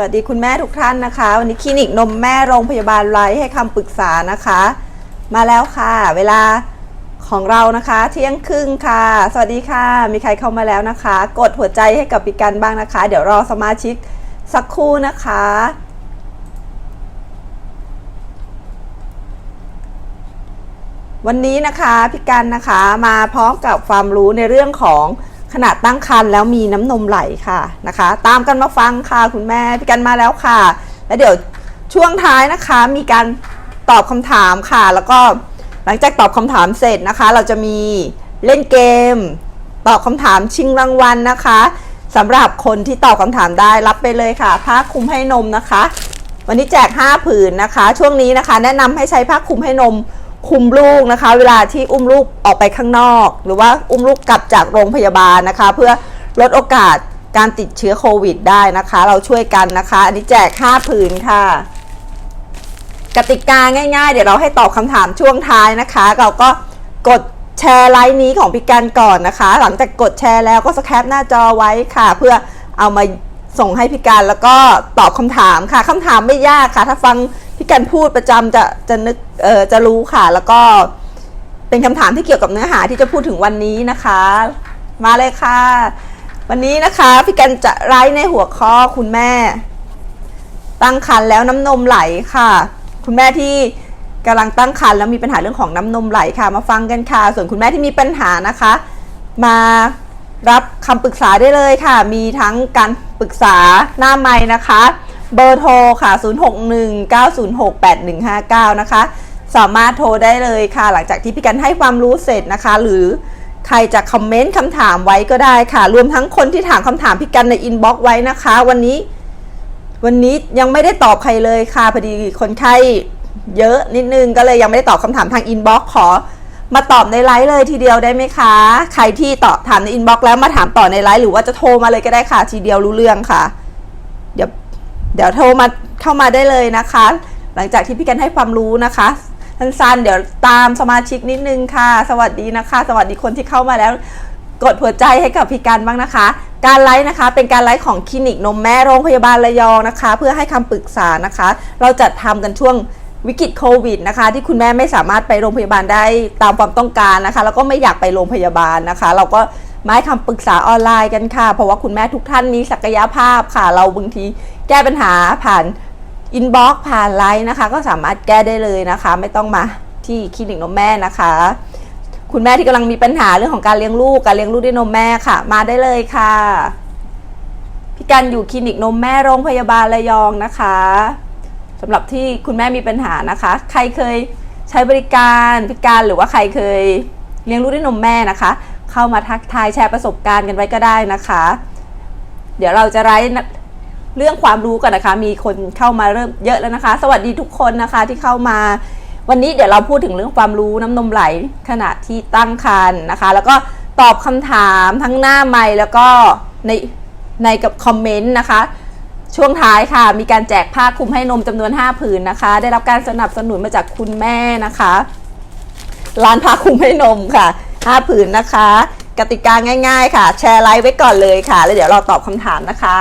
สวัสดีคุณแม่ทุกท่านนะคะ วันนี้คลินิกนมแม่โรงพยาบาลไลท์ให้คำปรึกษานะคะ มาแล้วค่ะ เวลาของเรานะคะ เที่ยงครึ่งค่ะ สวัสดีค่ะ มีใครเข้ามาแล้วนะคะ กดหัวใจให้กับปิกันบ้างนะคะ เดี๋ยวรอสมาชิกสักครู่นะคะ วันนี้นะคะพี่กันนะคะมาพร้อมกับความรู้ในเรื่องของ ขนาดตั้งครรภ์แล้วมีน้ำนมไหลค่ะนะคะ ตามกันมาฟังค่ะคุณแม่พี่กันมาแล้วค่ะ แล้วเดี๋ยวช่วงท้ายนะคะมีการตอบคำถามค่ะ แล้วก็หลังจากตอบคำถามเสร็จนะคะ เราจะมีเล่นเกม ตอบคำถามชิงรางวัลนะคะสำหรับคนที่ตอบคำถามได้รับไปเลยค่ะ ผ้าคลุมให้นมนะคะ วันนี้แจก 5 ผืนนะคะ ช่วงนี้นะคะ แนะนำให้ใช้ผ้าคลุมให้นม คุมลูกนะคะ เวลาที่อุ้มลูกออกไปข้างนอก หรือว่าอุ้มลูกกลับจากโรงพยาบาลนะคะ เพื่อลดโอกาสการติดเชื้อโควิดได้นะคะ เราช่วยกันนะคะ อันนี้แจก 5 ผืนค่ะ กติกาง่ายๆ เดี๋ยวเราให้ตอบคำถามช่วงท้ายนะคะ เราก็กดแชร์ไลน์นี้ของพี่กันก่อนนะคะ หลังจากกดแชร์แล้วก็สแคปหน้าจอไว้ค่ะ เพื่อเอามาส่งให้พี่กันแล้วก็ตอบคำถามค่ะคำถามไม่ยากค่ะ ถ้าฟัง พี่กันพูดประจำจะจะนึกเออจะรู้ค่ะ แล้วก็เป็นคำถามที่เกี่ยวกับเนื้อหาที่จะพูดถึงวันนี้นะคะ มาเลยค่ะ วันนี้นะคะพี่กันจะไลฟ์ในหัวข้อคุณแม่ ตั้งครรภ์แล้วน้ำนมไหลค่ะ คุณแม่ที่กำลังตั้งครรภ์แล้วมีปัญหาเรื่องของน้ำนมไหลค่ะ มาฟังกันค่ะ ส่วนคุณแม่ที่มีปัญหานะคะ มารับคำปรึกษาได้เลยค่ะ มีทั้งการปรึกษาหน้าไม้นะคะ เบอร์โทรค่ะ 0619068159 นะคะ สามารถโทรได้เลยค่ะ หลังจากที่พี่กันให้ความรู้เสร็จนะคะ หรือใครจะคอมเมนต์คำถามไว้ก็ได้ค่ะ รวมทั้งคนที่ถามคำถามพี่กันในอินบ็อกซ์ไว้นะคะ วันนี้ วันนี้ยังไม่ได้ตอบใครเลยค่ะ พอดีคนไข้เยอะนิดนึงก็เลยยังไม่ได้ตอบคำถามทางอินบ็อกซ์ขอมาตอบในไลฟ์เลยทีเดียวได้ไหมคะ ใครที่ตอบถามในอินบ็อกซ์แล้วมาถามต่อในไลฟ์หรือว่าจะโทรมาเลยก็ได้ค่ะ ทีเดียวรู้เรื่องค่ะ เดี๋ยวโทรมาเข้ามาได้เลยนะคะ หลังจากที่พี่กันให้ความรู้นะคะสั้นๆเดี๋ยวตามสมาชิกนิดนึงค่ะ สวัสดีนะคะ สวัสดีคนที่เข้ามาแล้ว กดหัวใจให้กับพี่กันบ้างนะคะ การไลฟ์นะคะ เป็นการไลฟ์ของคลินิกนมแม่โรงพยาบาลระยองนะคะ เพื่อให้คำปรึกษานะคะ เราจัดทำกันช่วงวิกฤตโควิดนะคะ ที่คุณแม่ไม่สามารถไปโรงพยาบาลได้ตามความต้องการนะคะ แล้วก็ไม่อยากไปโรงพยาบาลนะคะ เราก็ มาให้คำปรึกษาออนไลน์กันค่ะ เพราะว่าคุณแม่ทุกท่านมีศักยภาพค่ะ เราบางทีแก้ปัญหาผ่านอินบ็อกซ์ผ่านไลน์นะคะ ก็สามารถแก้ได้เลยนะคะ ไม่ต้องมาที่คลินิกนมแม่นะคะ คุณแม่ที่กำลังมีปัญหาเรื่องของการเลี้ยงลูกการเลี้ยงลูกด้วยนมแม่ค่ะ มาได้เลยค่ะพี่กันอยู่คลินิกนมแม่โรงพยาบาลระยองนะคะสำหรับที่คุณแม่มีปัญหานะคะ ใครเคยใช้บริการพี่การหรือว่าใครเคยเลี้ยงลูกด้วยนมแม่นะคะ เข้ามาทักทายแชร์ประสบการณ์กันไว้ก็ได้นะคะ เดี๋ยวเราจะไลฟ์เรื่องความรู้กันนะคะ มีคนเข้ามาเริ่มเยอะแล้วนะคะ สวัสดีทุกคนนะคะที่เข้ามา วันนี้เดี๋ยวเราพูดถึงเรื่องความรู้น้ำนมไหลขณะที่ตั้งครรภ์นะคะ แล้วก็ตอบคำถามทั้งหน้าไมค์แล้วก็ในในกับคอมเมนต์นะคะ ช่วงท้ายค่ะ มีการแจกผ้าคลุมให้นมจำนวน 5 ผืนนะคะ ได้รับการสนับสนุนมาจากคุณแม่นะคะ ร้านผ้าคลุมให้นมค่ะ 5ผืนนะคะ กติกาง่าย ๆ ค่ะ แชร์ไลฟ์ไว้ก่อนเลยค่ะ แล้วเดี๋ยวเราตอบคำถามนะคะ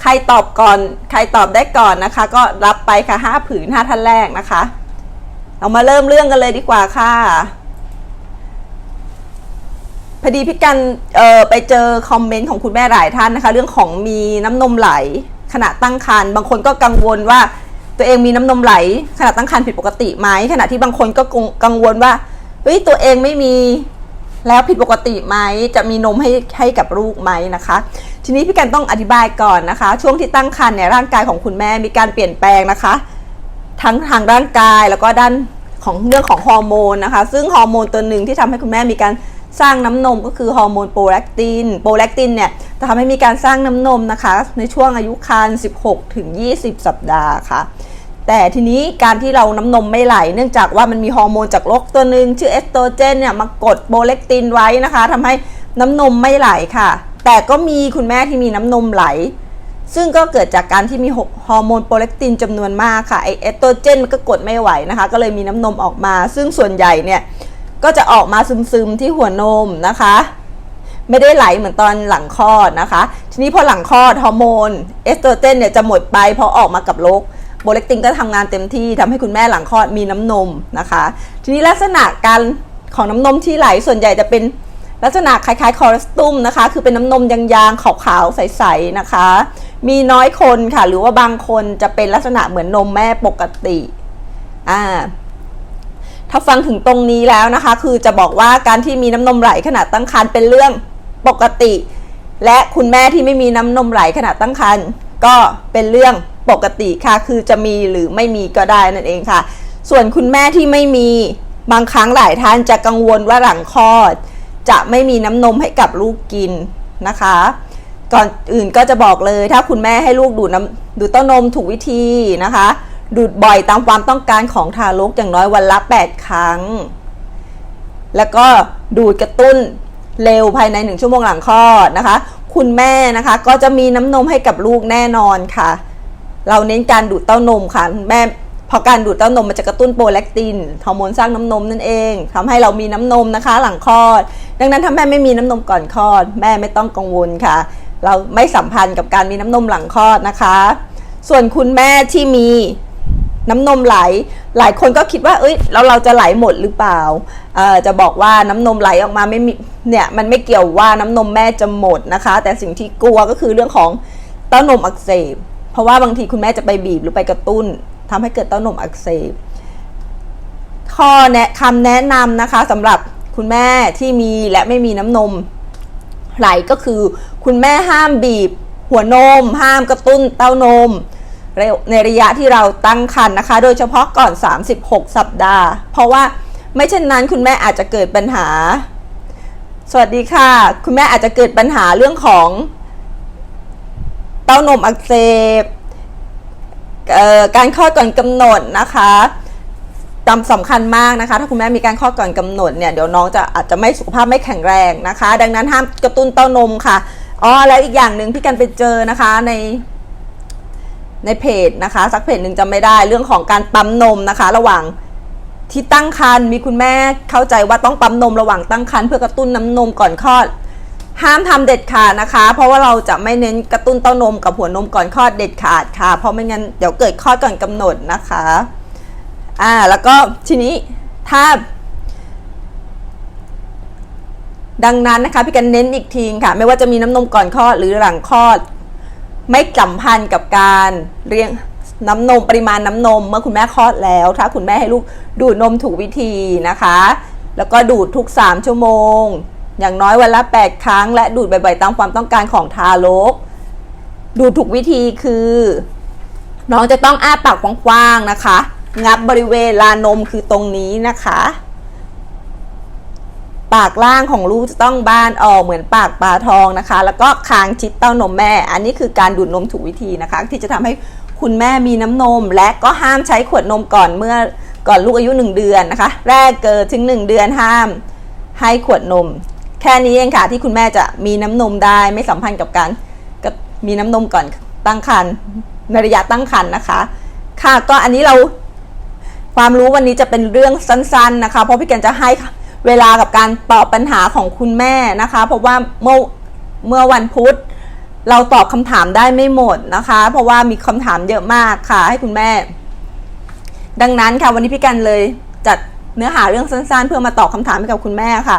ใครตอบก่อน ใครตอบได้ก่อนนะคะ ก็รับไปค่ะ 5 ผืน 5 ท่านแรกนะคะ เรามาเริ่มเรื่องกันเลยดีกว่าค่ะพอดีพี่กันเอ่อไปเจอคอมเมนต์ของคุณแม่หลายท่านนะคะ เรื่องของมีน้ำนมไหลขณะตั้งครรภ์บางคนก็กังวลว่าตัวเองมีน้ำนมไหลขณะตั้งครรภ์ผิดปกติไหมขณะที่บางคนก็กังวลว่า เฮ้ยตัวเองไม่มีแล้วผิดปกติไหมจะมีนมให้ให้กับลูกไหมนะคะ ทีนี้พี่กันต้องอธิบายก่อนนะคะ ช่วงที่ตั้งครรภ์เนี่ยร่างกายของคุณแม่มีการเปลี่ยนแปลงนะคะ ทั้งทางร่างกายแล้วก็ด้านของเรื่องของฮอร์โมนนะคะ ซึ่งฮอร์โมนตัวหนึ่งที่ทำให้คุณแม่มีการสร้างน้ำนมก็คือฮอร์โมนโปรแลคติน โปรแลคตินเนี่ยจะทำให้มีการสร้างน้ำนมนะคะ ในช่วงอายุครรภ์16 ถึง 20 สัปดาห์ค่ะ แต่ทีนี้การที่เราน้ำนมไม่ไหล เนื่องจากว่ามันมีฮอร์โมนจากโรคตัวหนึ่งชื่อเอสโตรเจนเนี่ยมากดโปรเลคตินไว้นะคะทำให้น้ำนมไม่ไหลค่ะ แต่ก็มีคุณแม่ที่มีน้ำนมไหล ซึ่งก็เกิดจากการที่มีฮอร์โมนโปรเลคตินจำนวนมากค่ะไอเอสโตรเจนมันก็กดไม่ไหวนะคะ ก็เลยมีน้ำนมออกมา ซึ่งส่วนใหญ่เนี่ยก็จะออกมาซึมๆที่หัวนมนะคะ ไม่ได้ไหลเหมือนตอนหลังคลอดนะคะ ทีนี้พอหลังคลอดฮอร์โมนเอสโตรเจนเนี่ยจะหมดไปพอออกมากับโรค โบเล็กตินก็ทำงานเต็มที่ทำให้คุณแม่หลังคลอดมีน้ำนมนะคะ ทีนี้ลักษณะการของน้ำนมที่ไหลส่วนใหญ่จะเป็นลักษณะคล้ายๆคอเลสตุมนะคะ คือเป็นน้ำนมยางๆ ขาวๆ ใสๆ นะคะ มีน้อยคนค่ะ หรือว่าบางคนจะเป็นลักษณะเหมือนนมแม่ปกติ อ่า ถ้าฟังถึงตรงนี้แล้วนะคะ คือจะบอกว่าการที่มีน้ำนมไหลขณะตั้งครรภ์เป็นเรื่องปกติ และคุณแม่ที่ไม่มีน้ำนมไหลขณะตั้งครรภ์ก็เป็นเรื่อง ปกติค่ะ คือจะมีหรือไม่มีก็ได้นั่นเองค่ะ ส่วนคุณแม่ที่ไม่มีบางครั้งหลายท่านจะกังวลว่าหลังคลอด จะไม่มีน้ำนมให้กับลูกกินนะคะ ก่อนอื่นก็จะบอกเลย ถ้าคุณแม่ให้ลูกดูดน้ำดูดเต้านมถูกวิธีนะคะ ดูดบ่อยตามความต้องการของทารกอย่างน้อยวันละ 8 ครั้ง แล้วก็ดูดกระตุ้นเร็วภายใน 1 ชั่วโมงหลังคลอดนะคะ คุณแม่นะคะก็จะมีน้ำนมให้กับลูกแน่นอนค่ะ เราเน้นการดูดเต้านมค่ะแม่พอการดูดเต้านมมันจะกระตุ้นโปรแลคตินฮอร์โมนสร้างน้ำนมนั่นเองทำให้เรามีน้ำนมนะคะ หลังคลอด ดังนั้นถ้าแม่ไม่มีน้ำนมก่อนคลอด แม่ไม่ต้องกังวลค่ะ เราไม่สัมพันธ์กับการมีน้ำนมหลังคลอดนะคะ ส่วนคุณแม่ที่มีน้ำนมไหล หลายคนก็คิดว่า เอ้ยแล้วเราจะไหลหมดหรือเปล่าจะบอกว่าน้ำนมไหลออกมาไม่มีเนี่ยมันไม่เกี่ยวว่าน้ำนมแม่จะหมดนะคะ แต่สิ่งที่กลัวก็คือเรื่องของเต้านมอักเสบ เพราะว่าบางทีคุณแม่จะไปบีบหรือไปกระตุ้นทำให้เกิดเต้านมอักเสบข้อแนะคำแนะนำนะคะสำหรับคุณแม่ที่มีและไม่มีน้ำนมไหลก็คือ คุณแม่ห้ามบีบ หัวนม ห้ามกระตุ้นเต้านม ในระยะที่เราตั้งครรภ์นะคะ โดยเฉพาะก่อน 36 สัปดาห์ เพราะว่าไม่เช่นนั้นคุณแม่อาจจะเกิดปัญหา สวัสดีค่ะ คุณแม่อาจจะเกิดปัญหาเรื่องของ เต้านมอักเสบการคลอดก่อนกำหนดนะคะจำสำคัญมากนะคะ ถ้าคุณแม่มีการคลอดก่อนกำหนดเนี่ยเดี๋ยวน้องจะอาจจะไม่สุขภาพไม่แข็งแรงนะคะ ดังนั้นห้ามกระตุ้นเต้านมค่ะอ๋อแล้วอีกอย่างหนึ่งพี่กันไปเจอนะคะในในเพจนะคะสักเพจหนึ่งจำไม่ได้เรื่องของการปั๊มนมนะคะ ระหว่างที่ตั้งครรภ์มีคุณแม่เข้าใจว่าต้องปั๊มนมระหว่างตั้งครรภ์เพื่อกระตุ้นน้ำนมก่อนคลอด ห้ามทำเด็ดขาดนะคะ เพราะว่าเราจะไม่เน้นกระตุ้นเต้านมกับหัวนมก่อนคลอดเด็ดขาดค่ะ เพราะไม่งั้นเดี๋ยวเกิดคลอดก่อนกำหนดนะคะอ่าแล้วก็ทีนี้ถ้า ดังนั้นนะคะพี่กันเน้นอีกทีค่ะ ไม่ว่าจะมีน้ำนมก่อนคลอดหรือหลังคลอด ไม่สัมพันธ์กับการเลี้ยงน้ำนมปริมาณน้ำนม เมื่อคุณแม่คลอดแล้ว ถ้าคุณแม่ให้ลูกดูดนมถูกวิธีนะคะ แล้วก็ดูดทุก 3 ชั่วโมง อย่างน้อยวันละ 8 ครั้ง และดูดบ่อยๆตามความต้องการของทารก ดูดถูกวิธีคือ น้องจะต้องอ้าปากกว้างๆนะคะ งับบริเวณลานมคือตรงนี้นะคะ ปากล่างของลูกจะต้องบานออกเหมือนปากปลาทองนะคะ แล้วก็คางชิดเต้านมแม่ อันนี้คือการดูดนมถูกวิธีนะคะ ที่จะทำให้คุณแม่มีน้ำนม และก็ห้ามใช้ขวดนมก่อนเมื่อก่อนลูกอายุ 1 เดือนนะคะ แรกเกิดถึง 1 เดือนห้ามให้ขวดนม แค่นี้เองค่ะที่คุณแม่จะมีน้ำนมได้ไม่สัมพันธ์กับการกับมีน้ำนมก่อนตั้งครรภ์ในระยะตั้งครรภ์นะคะ ค่ะก็อันนี้เราความรู้วันนี้จะเป็นเรื่องสั้น ๆนะคะ เพราะพี่แกนจะให้เวลากับการตอบปัญหาของคุณแม่นะคะ เพราะว่าเมื่อเมื่อวันพุธเราตอบคำถามได้ไม่หมดนะคะ เพราะว่ามีคำถามเยอะมากค่ะ ให้คุณแม่ ดังนั้นค่ะวันนี้พี่กันเลยจัดเนื้อหาเรื่องสั้นๆ เพื่อมาตอบคำถามให้กับคุณแม่ค่ะ